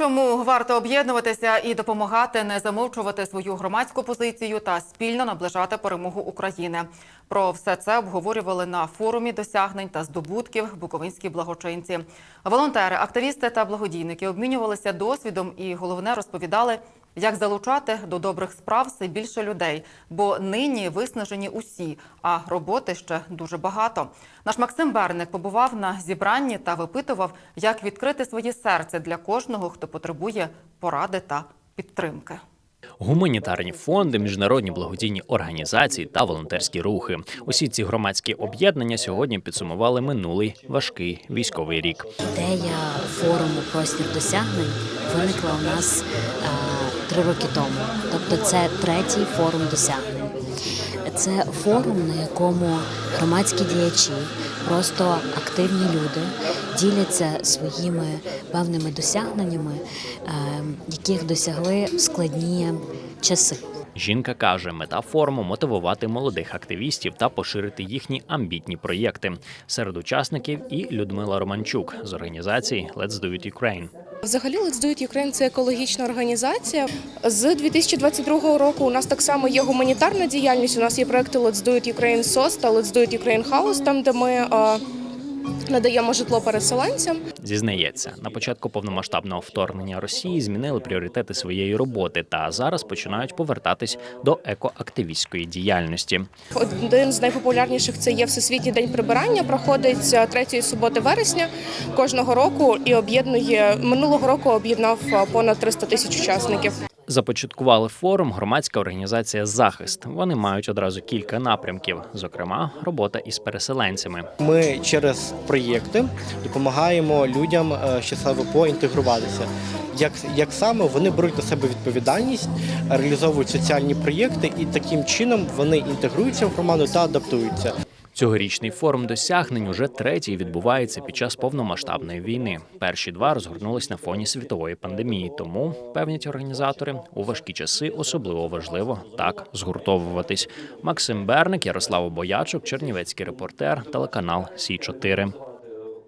Чому варто об'єднуватися і допомагати не замовчувати свою громадську позицію та спільно наближати перемогу України? Про все це обговорювали на форумі досягнень та здобутків буковинські благочинці. Волонтери, активісти та благодійники обмінювалися досвідом і головне розповідали, як залучати до добрих справ все більше людей, бо нині виснажені усі, а роботи ще дуже багато. Наш Максим Берник побував на зібранні та випитував, як відкрити своє серце для кожного, хто потребує поради та підтримки. Гуманітарні фонди, міжнародні благодійні організації та волонтерські рухи. Усі ці громадські об'єднання сьогодні підсумували минулий важкий військовий рік. Ідея форуму Простір досягнень виникла у нас е, три роки тому. Тобто це третій форум досягнень. Це форум, на якому громадські діячі, просто активні люди діляться своїми певними досягненнями, е, яких досягли в складні часи. Жінка каже, мета форуму мотивувати молодих активістів та поширити їхні амбітні проєкти. Серед учасників і Людмила Романчук з організації Let's Do It Ukraine. Взагалі Let's Do It Ukraine – це екологічна організація. З 2022 року у нас так само є гуманітарна діяльність. У нас є проекти Let's Do It Ukraine SOS та Let's Do It Ukraine House, там де ми е, надаємо житло переселенцям. Зізнається, на початку повномасштабного вторгнення Росії змінили пріоритети своєї роботи та зараз починають повертатись до екоактивістської діяльності. Один з найпопулярніших це є Всесвітній день прибирання. Проходить третьої суботи вересня кожного року і об'єднує минулого року об'єднав понад 300 тисяч учасників. Започаткували форум громадська організація Захист. Вони мають одразу кілька напрямків, зокрема, робота із переселенцями. Ми через проєкти допомагаємо людям е, щасливо поінтегруватися. Як, як саме вони беруть на себе відповідальність, реалізовують соціальні проєкти, і таким чином вони інтегруються в громаду та адаптуються. Цьогорічний форум досягнень уже третій відбувається під час повномасштабної війни. Перші два розгорнулись на фоні світової пандемії. Тому певнять організатори у важкі часи особливо важливо так згуртовуватись. Максим Берник, Ярослав Боячук, Чернівецький репортер, телеканал Сі 4